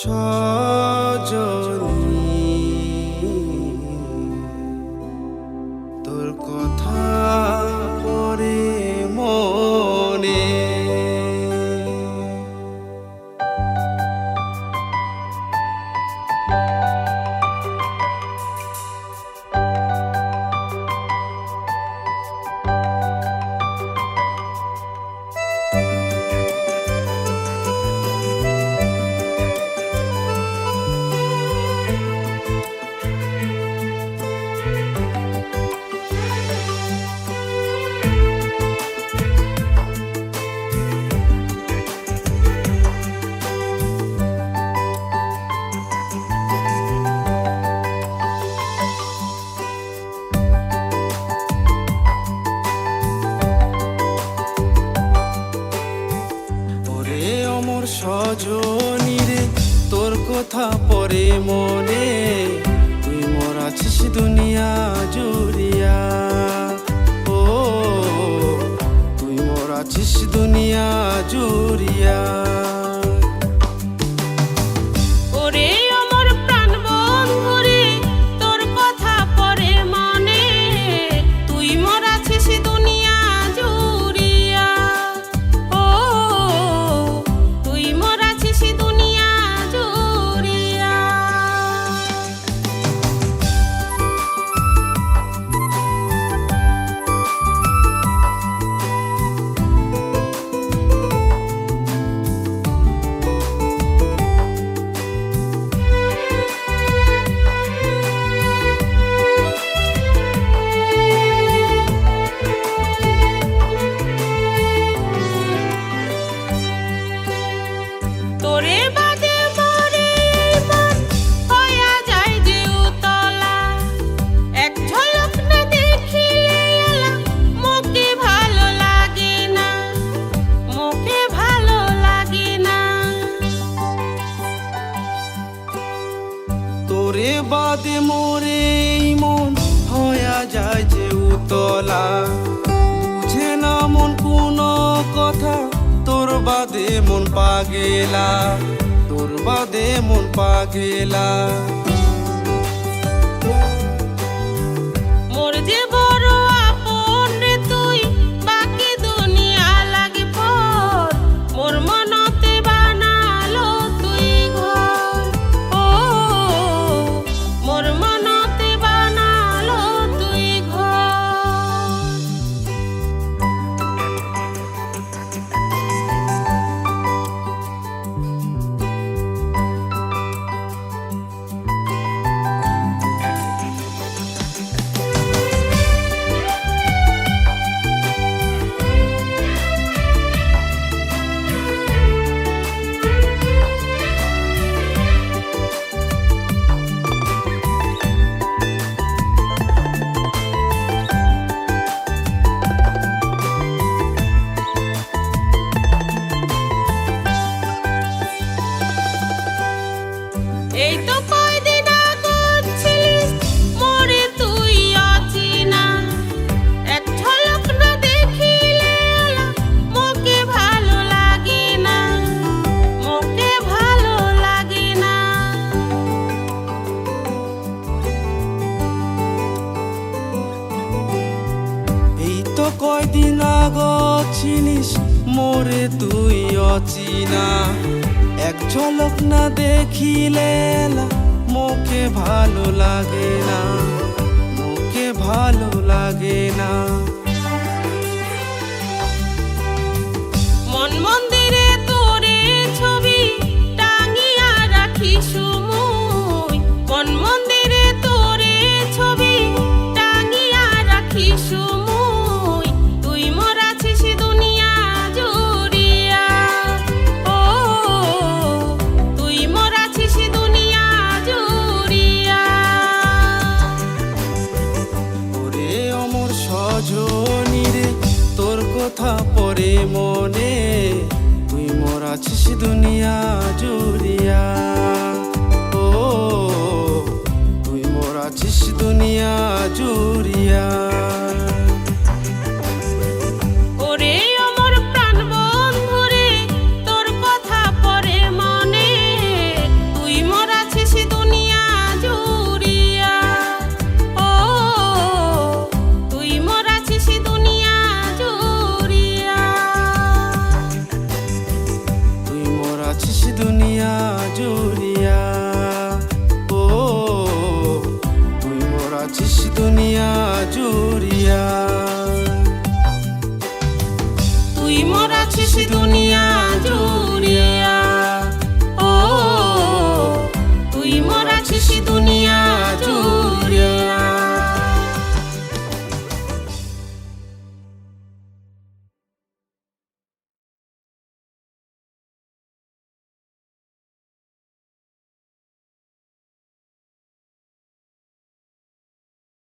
সজনে। মোর সজনীরে তোর কথা পরে মনে তুই মোর আছিস দুনিয়া জুড়িয়া। তোরে বাদে মোরে মন হয়া যায় যে উতলা। বুঝে না মন কোন কথা, তোর বাদে মন পাগেলা, তোর বাদে মন পাগেলা। কয়দিন আগত ছিলিস মোরে তুই অচিনা। এক ঝলক না দেখিলে মোকে ভালো লাগে না, মোকে ভালো লাগে না। মন মন তোরে মনে তুই মোর আছিস দুনিয়া জুড়িয়া। ও তুই মোর আছিস দুনিয়া জুড়িয়া। majuria